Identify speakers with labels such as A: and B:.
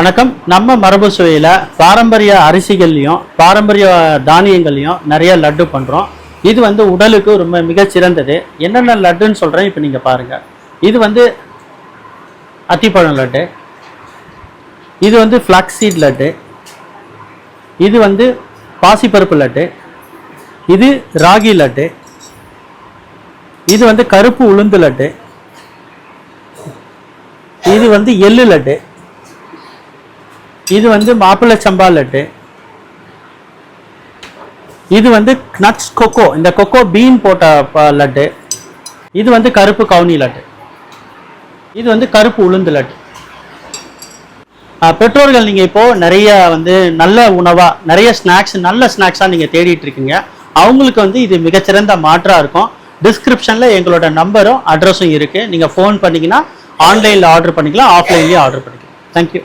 A: வணக்கம். நம்ம மரபு சுவையில் பாரம்பரிய அரிசிகள்லையும் பாரம்பரிய தானியங்கள்லையும் நிறைய லட்டு பண்ணுறோம் இது வந்து உடலுக்கு ரொம்ப மிகச்சிறந்தது என்னென்ன லட்டுன்னு சொல்கிறேன் இப்போ நீங்கள் பாருங்கள் இது வந்து அத்திப்பழம் லட்டு. இது வந்து ஃப்ளாக்ஸீட் சீட் லட்டு. இது வந்து பாசிப்பருப்பு லட்டு. இது ராகி லட்டு. இது வந்து கருப்பு உளுந்து லட்டு. இது வந்து எள்ளு லட்டு. இது வந்து மாப்பிள்ளை சம்பா லட்டு. இது வந்து நட்ஸ் கொக்கோ. இந்த கொக்கோ பீன் போட்ட லட்டு. இது வந்து கருப்பு கவுனி லட்டு. இது வந்து கருப்பு உளுந்து லட்டு. பெற்றோர்கள் நீங்கள் இப்போது நிறைய வந்து நல்ல உணவாக நிறைய ஸ்நாக்ஸ் நல்ல ஸ்நாக்ஸாக நீங்கள் தேடிட்டு இருக்கீங்க அவங்களுக்கு வந்து இது மிகச்சிறந்த மாற்றாக இருக்கும். டிஸ்கிரிப்ஷனில் எங்களோட நம்பரும் அட்ரஸும் இருக்குது நீங்கள் ஃபோன் பண்ணிங்கன்னா ஆன்லைனில் ஆர்டர் பண்ணிக்கலாம் ஆஃப்லைன்லேயும் ஆர்டர் பண்ணிக்கலாம். தேங்க்யூ